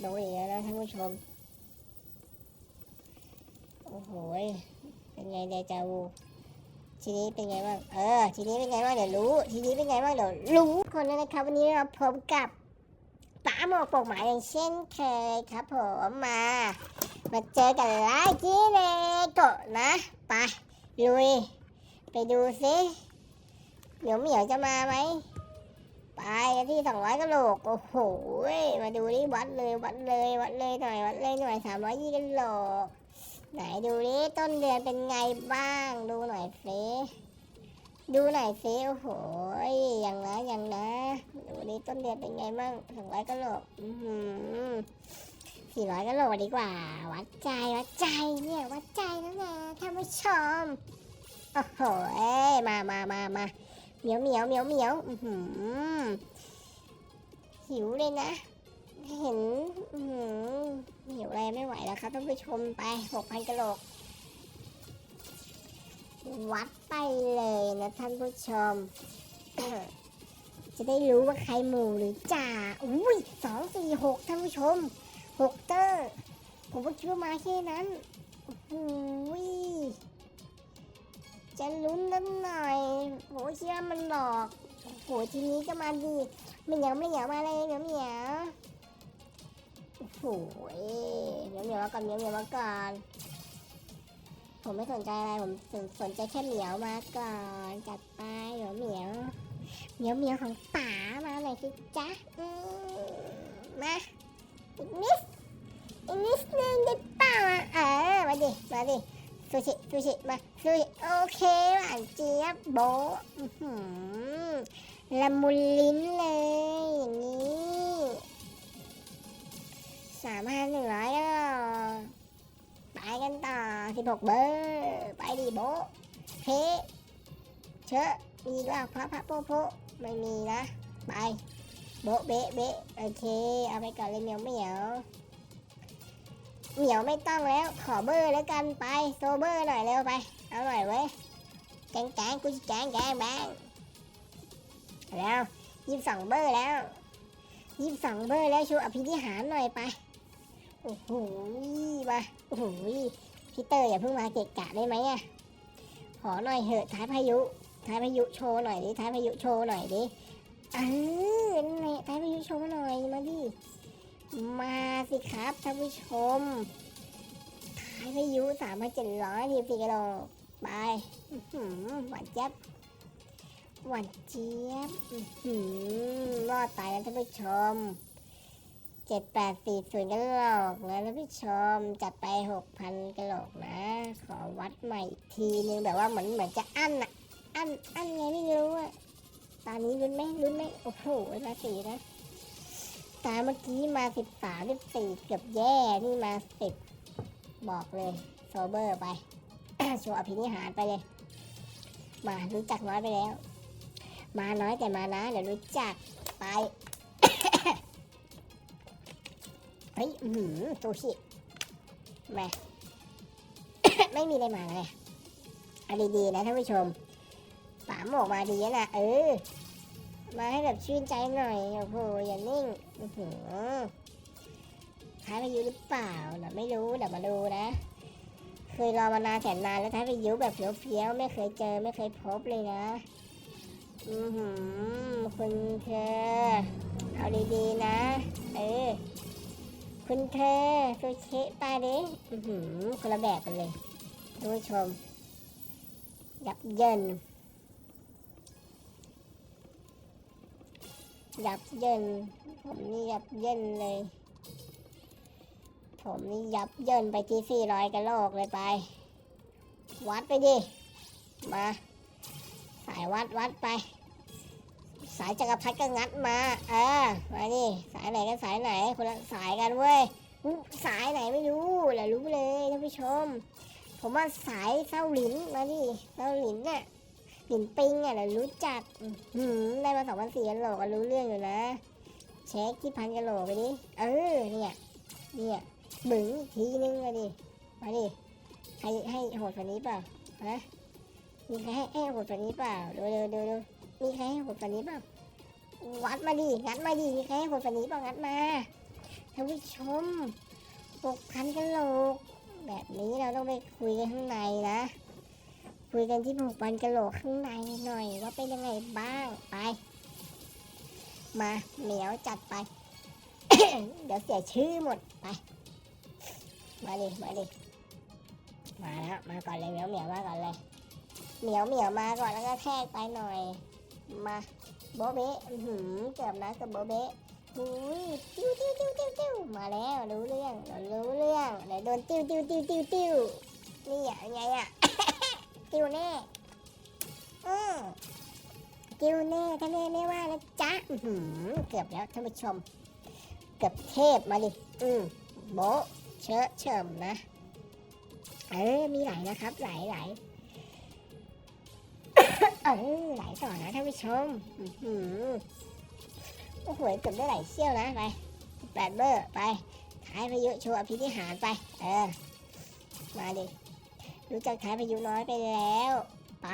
โดนอีกแล้วนะท่านผู้ชม โอ้โห เป็นไงเดจาวูทีนี้เป็นไงบ้าง เออ ทีนี้เป็นไงบ้างเดี๋ยวรู้ ทีนี้เป็นไงบ้างเดี๋ยวรู้คนแล้วนะครับ วันนี้เราพบกับป๋าหมวกปกหมายอย่างเช่นเคยครับผมมา มาเจอกันไลฟ์จีเนโกะนะไปลุย ไปดูสิเหมียวเหมียวจะมาไหม ไปกันที่สองร้อยกะโหลก โอ้โห มาดูนี่วัดเลยวัดเลยวัดเลยหน่อยวัดเลยหน่อยสามร้อยยี่กะโหลก ไหนดูนี่ต้นเดือนเป็นไงบ้าง ดูหน่อยสิดูหน่อยสิโอ้โหยอย่างนะอย่างนะ ดูนี่ต้นเดือนเป็นไงบ้างสองร้อยกะโหลก อือหือสี่ร้อยกะโหลกดีกว่า วัดใจวัดใจเนี่ยวัดใจแล้วนะท่านผู้ชม โอ้โหเอ้ยมามามามา เหมียวเหมียวเหมียวเหมียวหิวเลยนะ เห็นหิวอะไรไม่ไหวแล้วครับท่านผู้ชมไปหกพันกะโหลก วัดไปเลยนะท่านผู้ชม จะได้รู้ว่าใครหมู่หรือจ่าอุ้ยสองสี่หกท่านผู้ชมหกเตอร์ ผมก็คิดว่ามาแค่นั้นอุ้ย จะลุ้นนิดหน่อยโหเชื่อมันหลอกโหทีนี้ก็มาดีไม่เหนียวไม่เหนียวมาเลยเหนียวเหนียวโอ้โหเหนียวเหนียวมาก่อนเหนียวเหนียวมาก่อนผมไม่สนใจอะไรผมสนใจแค่เหมียวมาก่อนจัดไปเหมียวเหมียวเหมียวเหมียวของป๋ามาหน่อยสิจ๊ะมาอีกนิดอีกนิดนึงได้ป่าอะเออมาดิมาดิ ซูชิซูชิมาซูชิโอเคหวานเจี๊ยบโบละมุนลิ้นเลยอย่างนี้สามพันหนึ่งร้อยแล้วไปกันต่อ16เบอร์ไปดิโบเพเชอะมีว่าพระพระโพโพไม่มีนะ ไปโบเบะเบะโอเค เอาไปก่อนเลยเหมียวเหมียว เหมียวไม่ต้องแล้ว ขอเบอร์แล้วกันไปโซเบอร์หน่อยเร็วไป เอาหน่อยเว้ยแกงแกงกูจะแกงแกงแบงแล้วยี่สิบสองเบอร์แล้วยี่สิบสองเบอร์แล้วชูอภินิหารหน่อยไปโอ้โหมาโอ้โหพี่เตอร์อย่าเพิ่งมาเกะกะได้ไหมอะขอหน่อยเหอะท้ายพายุท้ายพายุโชว์หน่อยดิท้ายพายุโชว์หน่อยดิเออนั่นแหละท้ายพายุโชว์หน่อยมาดิ มาสิครับท่านผู้ชมท้ายพายุสามพันเจ็ดร้อยทีสี่กิโลไปหวานเจี๊บหวานเจี๊ยบอื้อหือรอดตายแล้วท่านผู้ชมเจ็ดแปดสี่ศูนย์กะโหลกนะท่านผู้ชม จัดไปหกพันกะโหลกนะ ขอวัดใหม่อีกทีนึงแบบว่าเหมือนเหมือนจะอั้นอะอั้นอั้นไงไม่รู้อะตอนนี้ลุ้นไหมลุ้นไหมโอ้โหมาสี่นะ ตามเมื่อกี้มาสิบสามสิบสี่เกือบแย่นี่มาสิบบอกเลยโซเบอร์ไป โชว์อภินิหารไปเลย มารู้จักน้อยไปแล้ว มาน้อยแต่มานะเดี๋ยวรู้จักไป เฮ้ยอือหือซูชิมาไม่มีอะไรมาเลยอดีๆนะท่านผู้ชมฝาหมวกมาดีนะเออ มาให้แบบชื่นใจหน่อย โอ้โห อย่านิ่งอือหือท้ายพายุหรือเปล่าเดี๋ยวไม่รู้ เดี๋ยวมาดูนะ เคยรอมานานแสนนานแล้วท้ายพายุแบบเฟี้ยวๆ ไม่เคยเจอ ไม่เคยพบเลยนะ อือหือคุณเธอ เอาดีๆนะ เออ คุณเธอซูชิไปดิอือหือคนละแบบกันเลยท่านผู้ชมยับเยิน ยับเยินผมนี่ยับเยินเลย ผมนี่ยับเยินไปที่สี่ร้อยกะโลกเลยไป วัดไปดิ มา สายวัดวัดไป สายจักรพรรดิก็งัดมา เออ มาดิสายไหนกันสายไหนคนละสายกันเว้ย สายไหนไม่รู้แหละรู้เลยท่านผู้ชม ผมว่าสายเส้าหลินมาดิเส้าหลินน่ะ ลินปิงอะเรารู้จักอื้อหืมได้มาสองพันสี่กันโหลก็รู้เรื่องอยู่นะเช็คที่พันกันโหลไปดิเออเนี่ยเนี่ยบึงอีกทีนึงมาดิมาดิให้ให้โหดกว่านี้เปล่าฮะมีใครให้ให้โหดกว่านี้เปล่าดูดูดูดูมีใครให้โหดกว่านี้เปล่าวัดมาดิงัดมาดิมีใครให้โหดกว่านี้เปล่างัดมาท่านผู้ชมหกพันกะโหลกแบบนี้เราต้องไปคุยกันข้างในนะ คุยกันที่หกพันกะโหลกข้างในหน่อย ว่าเป็นยังไงบ้างไป มาเหมียวจัดไป เดี๋ยวเสียชื่อหมดไป มาดิมาดิมาแล้วมาก่อนเลยเหมียวเหมียวมาก่อนเลยเหมียวเหมียวมาก่อนแล้วก็แทกไปหน่อย มาโบเบ้หือเกือบนะกับโบเบะอุ้ยติ้วติ้วติ้วติ้วติ้วมาแล้วรู้เรื่องรู้เรื่องเดี๋ยวโดนติ้วติ้วติ้วติ้วติ้วนี่อะไงอะ ติ้วแน่ อืมติ้วแน่ถ้าแม่ไม่ว่านะจ๊ะอืเกือบแล้วท่านผู้ชม เกือบเทพมาดิ อืมโบเชอะเฉิมนะ เออ มีไหลนะครับ ไหลไหลเออไหลต่อนะท่านผู้ชม อื้อโอ้โหเกือบได้ไหลเชี่ยวนะ ไปแปดเบอร์ ไปท้ายพายุโชว์อภินิหารไป เออ มาดิ รู้จักทายพายุน้อยไปแล้ว ไป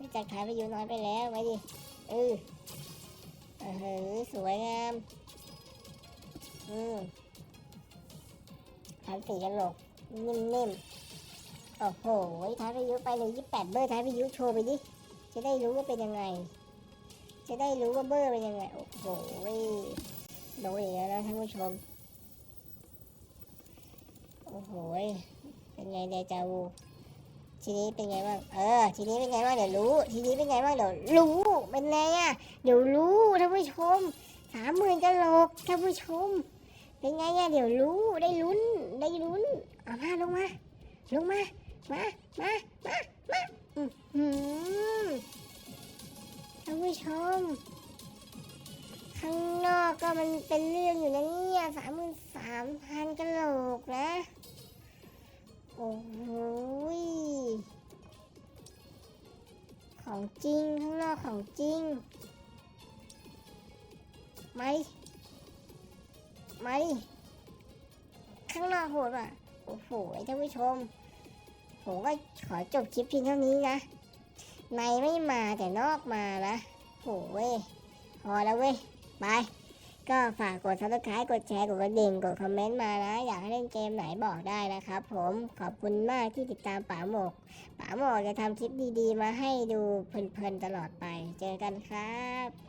รู้จักทายพายุน้อยไปแล้วไปดิเออเออสวยงามอืมพันสีกันหลกนิ่มๆโอ้โหท้ายพายุไปเลยยี่แปดเบอร์ท้ายพายุโชว์ไปดิจะได้รู้ว่าเป็นยังไง จะได้รู้ว่าเบอร์เป็นยังไง โอ้โหโดนอีกแล้วนะท่านผู้ชม โอ้โห เป็นไงเดจาวูทีนี้เป็นไงบ้าง เออ ทีนี้เป็นไงบ้างเดี๋ยวรู้ ทีนี้เป็นไงบ้างเดี๋ยวรู้ เป็นไงอะ เดี๋ยวรู้ท่านผู้ชมสามหมื่นกะโหลกท่านผู้ชม เป็นไงอะเดี๋ยวรู้ได้ลุ้นได้ลุ้นเอามาลงมาลงมา มา มา มา มาอื้อหือท่านผู้ชม ข้างนอกก็มันเป็นเรื่องอยู่นะเนี่ยสามหมื่นสามพันกะโหลกนะ โอ้โหยของจริง ข้างนอกของจริงมาดิมาดิข้างนอกโหดว่ะ โอ้โหท่านผู้ชม ผมก็ขอจบคลิปเพียงเท่านี้นะ ในไม่มาแต่นอกมานะโอ้เว้ย พอแล้วเว้ยไป ก็ฝากกด subscribe กดแชร์ กดกระดิ่ง กดคอมเมนต์มานะ อยากให้เล่นเกมไหนบอกได้นะครับผมขอบคุณมากที่ติดตามป๋าหมกป๋าหมกจะทำคลิปดีๆ มาให้ดูเพลินๆตลอดไป เจอกันครับ